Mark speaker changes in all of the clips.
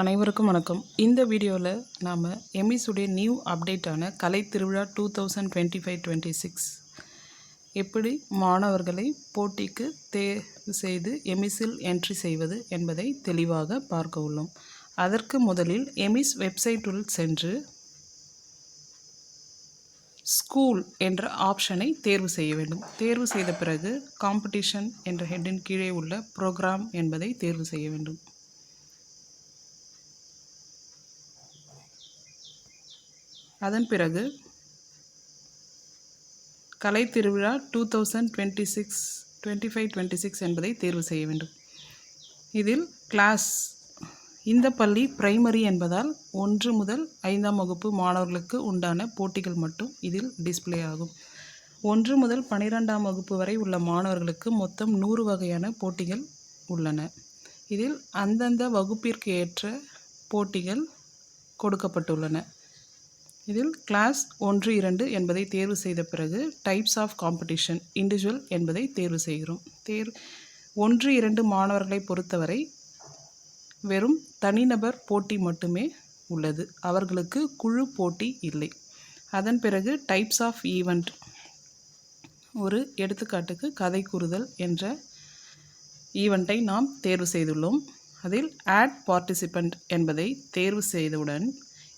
Speaker 1: அனைவருக்கும் வணக்கம். இந்த வீடியோவில் நாம் எம்இஸுடைய நியூ அப்டேட்டான கலை திருவிழா two thousand twenty five twenty six எப்படி மாணவர்களை போட்டிக்கு தேர்வு செய்து எமிஸில் என்ட்ரி செய்வது என்பதை தெளிவாக பார்க்க உள்ளோம். அதற்கு முதலில் எமிஸ் வெப்சைட்டுள் சென்று ஸ்கூல் என்ற ஆப்ஷனை தேர்வு செய்ய வேண்டும். தேர்வு செய்த பிறகு காம்படிஷன் என்ற ஹெட்டின் கீழே உள்ள ப்ரோக்ராம் என்பதை தேர்வு செய்ய வேண்டும். அதன் பிறகு கலை திருவிழா two thousand twenty six twenty five twenty six என்பதை தேர்வு செய்ய வேண்டும். இதில் கிளாஸ் இந்த பள்ளி பிரைமரி என்பதால் ஒன்று முதல் ஐந்தாம் வகுப்பு மாணவர்களுக்கு உண்டான போட்டிகள் மட்டும் இதில் டிஸ்ப்ளே ஆகும். ஒன்று முதல் பனிரெண்டாம் வகுப்பு வரை உள்ள மாணவர்களுக்கு மொத்தம் நூறு வகையான போட்டிகள் உள்ளன. இதில் அந்தந்த வகுப்பிற்கு ஏற்ற போட்டிகள் கொடுக்கப்பட்டுள்ளன. இதில் கிளாஸ் ஒன்று இரண்டு என்பதை தேர்வு செய்த பிறகு டைப்ஸ் ஆஃப் காம்படிஷன் இண்டிவிஜுவல் என்பதை தேர்வு செய்கிறோம். தேர் ஒன்று இரண்டு மாணவர்களை பொறுத்தவரை வெறும் தனிநபர் போட்டி மட்டுமே உள்ளது. அவர்களுக்கு குழு போட்டி இல்லை. அதன் பிறகு டைப்ஸ் ஆஃப் ஈவெண்ட் ஒரு எடுத்துக்காட்டுக்கு கதை கூறுதல் என்ற ஈவெண்ட்டை நாம் தேர்வு செய்துள்ளோம். அதில் ஆட் பார்ட்டிசிபெண்ட் என்பதை தேர்வு செய்தவுடன்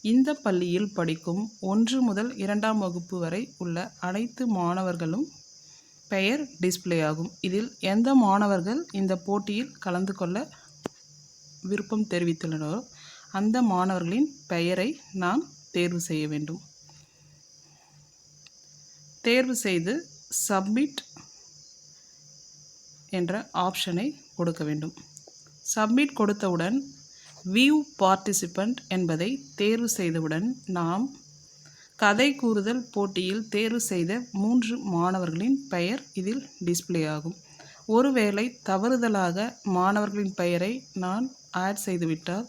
Speaker 1: இந்த பள்ளியில் படிக்கும் ஒன்று முதல் இரண்டாம் வகுப்பு வரை உள்ள அனைத்து மாணவர்களும் பெயர் டிஸ்ப்ளே ஆகும். இதில் எந்த மாணவர்கள் இந்த போட்டியில் கலந்து கொள்ள விருப்பம் தெரிவித்துள்ளனரோ அந்த மாணவர்களின் பெயரை நாம் தேர்வு செய்ய வேண்டும். தேர்வு செய்து சப்மிட் என்ற ஆப்ஷனை கொடுக்க வேண்டும். சப்மிட் கொடுத்தவுடன் வியூ பார்ட்டிசிபண்ட் என்பதை தேர்வு செய்தவுடன் நாம் கதை கூறுதல் போட்டியில் தேர்வு செய்த மூன்று மாணவர்களின் பெயர் இதில் டிஸ்ப்ளே ஆகும். ஒருவேளை தவறுதலாக மாணவர்களின் பெயரை நான் ஆட் செய்துவிட்டால்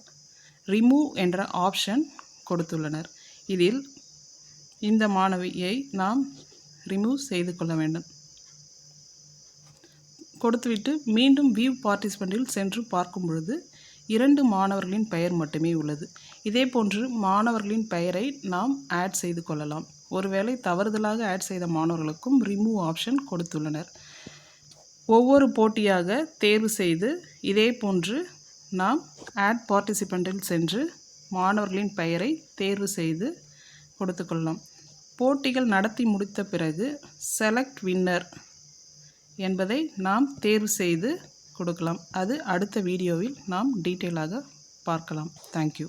Speaker 1: ரிமூவ் என்ற ஆப்ஷன் கொடுத்துள்ளனர். இதில் இந்த மாணவியை நாம் ரிமூவ் செய்து கொள்ள வேண்டும். கொடுத்துவிட்டு மீண்டும் வியூ பார்ட்டிசிபெண்ட்டில் சென்று பார்க்கும் பொழுது இரண்டு மாணவர்களின் பெயர் மட்டுமே உள்ளது. இதே போன்று மாணவர்களின் பெயரை நாம் ஆட் செய்து கொள்ளலாம். ஒருவேளை தவறுதலாக ஆட் செய்த மாணவர்களுக்கும் ரிமூவ் ஆப்ஷன் கொடுத்துள்ளனர். ஒவ்வொரு போட்டியாக தேர்வு செய்து இதே போன்று நாம் ஆட் பார்ட்டிசிபெண்ட்டில் சென்று மாணவர்களின் பெயரை தேர்வு செய்து கொடுத்துக்கொள்ளலாம் போட்டிகள் நடத்தி முடித்த பிறகு செலக்ட் வின்னர் என்பதை நாம் தேர்வு செய்து கொடுக்கலாம். அது அடுத்த வீடியோவில் நாம் டீட்டெயிலாக பார்க்கலாம். தேங்க்யூ